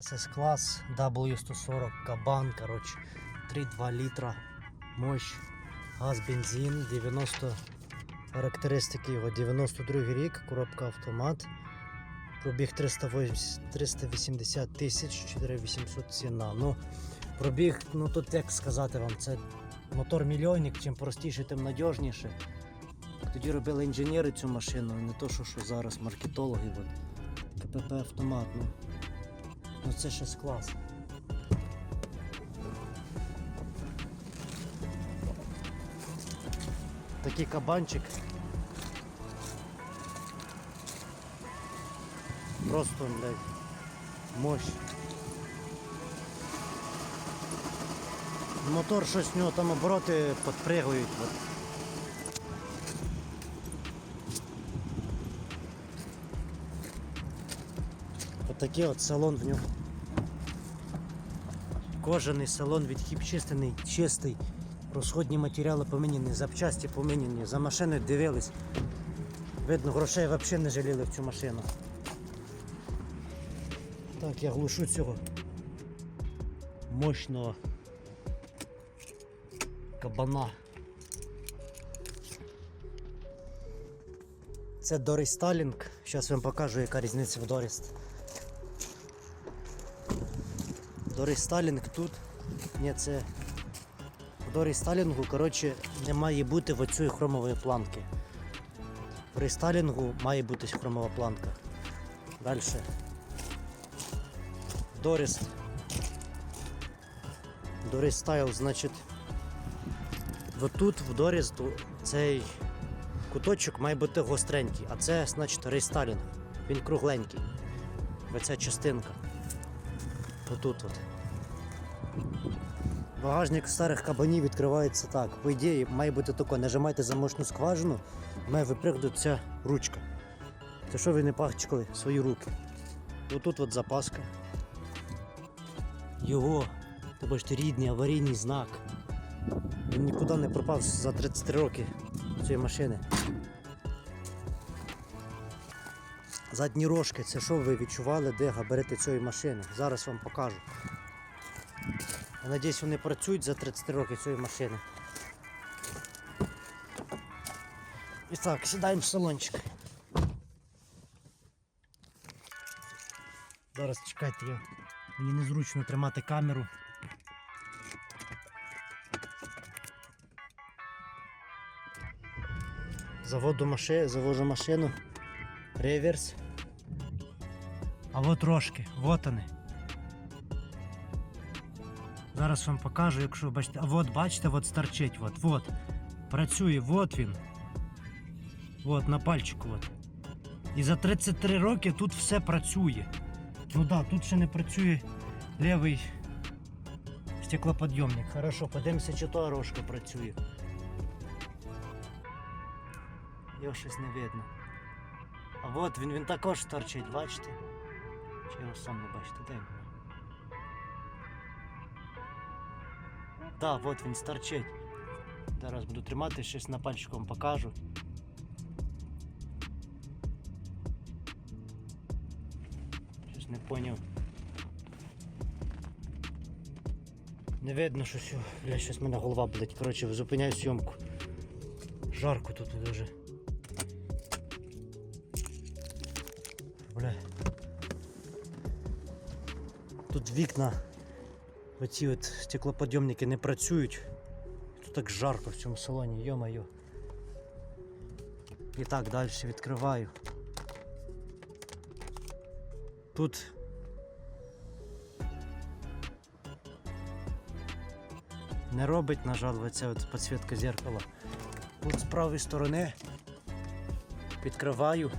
SS клас W140 кабан, коротше, 3,2 літра, мощ, газ, бензин, 90 характеристики його, 92 рік, коробка автомат, пробіг 380, 380 тисяч, 4800 ціна. Ну, пробіг, ну тут як сказати вам, це мотор мільйонник, чим простіше, тим надіжніше. Тоді робили інженери цю машину, не то, що, що зараз маркетологи. От. КПП автомат. Ну. Ну це щось клас. Такий кабанчик. Просто, блядь, мощь. Мотор щось в нього там обороти підпригують. Отакий от салон в нього. Кожаний салон відхіпчистений, чистий. Розходні матеріали поміняні, запчасті поміняні, за машиною дивились. Видно, грошей взагалі не жаліли в цю машину. Так, я глушу цього мощного кабана. Це Доріс Сталінг. Зараз вам покажу, яка різниця в Доріс. Доріс Сталінг тут. Ні, це в Доріс Сталінгу, коротше, не має бути в оцій хромової планки. В рестайлінгу має бути хромова планка. Далі. Доріс. Доріс Стайл, значить. Отут в Доріс цей куточок має бути гостренький, а це, значить, рестайлінг. Він кругленький. Оця частинка. Отут от. Багажник старих кабанів відкривається так. По ідеї, має бути тако, нажимайте замочну скважину, має випригнути ця ручка. Це що ви не пахчикали свої руки. Отут от запаска. Його, ти бачите, рідний аварійний знак. Він нікуди не пропав за 33 роки цієї машини. Задні рожки, це що ви відчували, де габарити цієї машини? Зараз вам покажу. Я надіюсь, вони працюють за 33 роки цієї машини. І так, сідаємо в салончик. Зараз чекайте, я... мені незручно тримати камеру. Заводу машину, завожу машину. Реверс. А от рожки, вот вони. Зараз вам покажу, якщо бачите. А от бачите, от старчить, от, от. Працює, от він. От, на пальчику. От. І за 33 роки тут все працює. Ну да, тут ще не працює лівий стеклоподйомник. Хорошо, подивимося, чи то рожка працює. Його щось не видно. А от він, він також торчить, бачите? Чи не бачите? Де він? Так, от він старчить. Зараз буду тримати, щось на пальчиком покажу. Щось не поняв. Не видно, що все. Бля, щось мене голова болить. Коротше, зупиняю зйомку. Жарко тут дуже. Вікна, оці от стеклоподйомники не працюють. Тут так жарко в цьому салоні, йо-моє. І так далі відкриваю. Тут не робить, на жаль, оця от підсвітка зеркала. Тут з правої сторони відкриваю.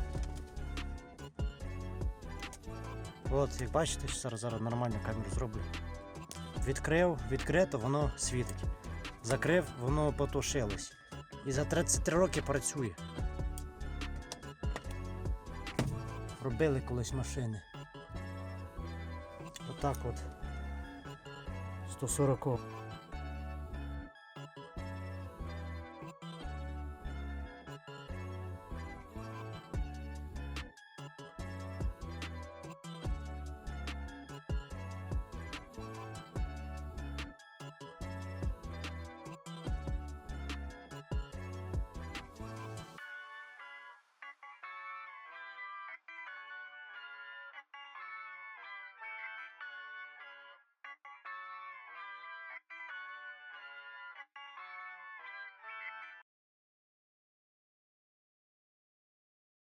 От, як бачите, зараз, зараз нормальну камеру зроблю. Відкрив, відкрито, воно світить. Закрив, воно потушилось. І за 33 роки працює. Робили колись машини. Отак от. 140